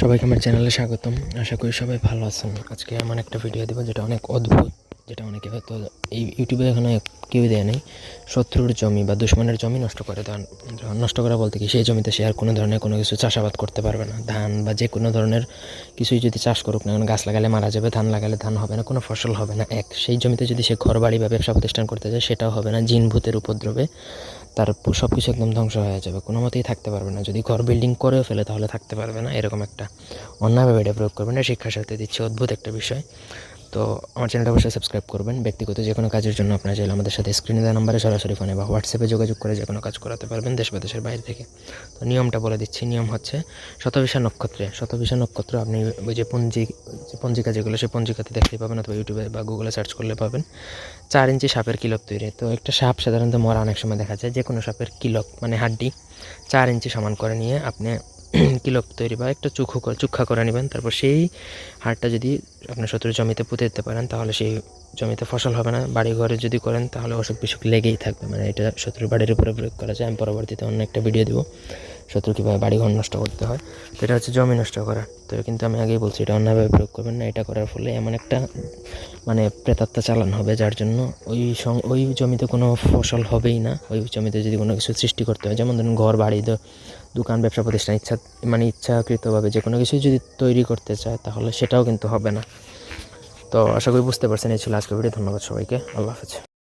সবাইকে আমার চ্যানেলে স্বাগতম। আশা করি সবাই ভালো আছেন। আজকে এমন একটা ভিডিও দেবো যেটা অনেক অদ্ভুত। যেটা অনেকে হয়তো এই ইউটিউবে এখানে কেউ দেয় নেই। শত্রুর জমি বা দুশ্মনের জমি নষ্ট করে দেন নষ্ট করা বলতে কি, সেই জমিতে সে আর কোনো ধরনের কোনো কিছু চাষাবাদ করতে পারবে না। ধান বা যে কোনো ধরনের কিছুই যদি চাষ করুক না গাছ লাগালে মারা যাবে, ধান লাগালে ধান হবে না, কোনো ফসল হবে না। এক, সেই জমিতে যদি সে ঘর বাড়ি বা ব্যবসা প্রতিষ্ঠান করতে যায়, সেটাও হবে না। জিন ভূতের উপদ্রবে তার সব কিছু একদম ধ্বংস হয়ে যাবে। কোনো মতেই থাকতে পারবে না। যদি ঘর বিল্ডিং করেও ফেলে, তাহলে থাকতে পারবে না। এরকম একটা অন্যভাবে এটা প্রয়োগ করবে না। শিক্ষার সাথে দিচ্ছে অদ্ভুত একটা বিষয়। তো আমার চ্যানেলটা অবশ্যই সাবস্ক্রাইব করবেন। ব্যক্তিগত যে কোনো কাজের জন্য আপনারা চাইলে আমাদের সাথে স্ক্রিনে দেওয়া নাম্বারে সরাসরি ফোনে বা হোয়াটসঅ্যাপে যোগাযোগ করে যে কোনো কাজ করাতে পারবেন দেশ বা দেশের বাইরে থেকে। তো নিয়মটা বলে দিচ্ছি। নিয়ম হচ্ছে শতবিশা নক্ষত্রে, শতবিশা নক্ষত্র আপনি ওই যে পঞ্জি পঞ্জিকা যেগুলো সেই পঞ্জিকাতে দেখতে পাবেন অথবা ইউটিউবে বা গুগলে সার্চ করলে পাবেন। চার ইঞ্চি সাপের কিলক তৈরি। তো একটা সাপ সাধারণত মরা অনেক সময় দেখা যায় যে কোনো সাপের কিলক মানে হাড্ডি চার ইঞ্চি সমান করে নিয়ে আপনি কিলক তৈরি বা একটা চুখু করে চুক্ষা করে নেবেন। তারপর সেই হাড়টা যদি আপনার শত্রু জমিতে পুঁতে দিতে পারেন, তাহলে সেই জমিতে ফসল হবে না। বাড়ি ঘরে যদি করেন, তাহলে অসুখ বিসুখ লেগেই থাকবে। মানে এটা শত্রুর বাড়ির উপরে প্রয়োগ করা যায়। আমি পরবর্তীতে অন্য একটা ভিডিও দেবো। শত্রু কীভাবে বাড়ি ঘর নষ্ট করতে হয়, তো এটা হচ্ছে জমি নষ্ট করা। তো কিন্তু আমি আগেই বলছি, এটা অন্যভাবে প্রয়োগ করবেন না, এটা করার ফলে এমন একটা মানে প্রেতাত্মা চালান হবে, যার জন্য ওই ওই জমিতে কোনো ফসল হবেই না, ওই জমিতে যদি কোনো কিছু সৃষ্টি করতে হয়, যেমন ধরুন ঘর, বাড়ি দোকান, ব্যবসা প্রতিষ্ঠান, ইচ্ছা মানে ইচ্ছাকৃতভাবে যে কোনো কিছু যদি তৈরি করতে চায়, তাহলে সেটাও কিন্তু হবে না। তো আশা করি বুঝতে পারছেন, এই ছিল আজকের ভিডিও, ধন্যবাদ সবাইকে, আল্লাহ হাফেজ।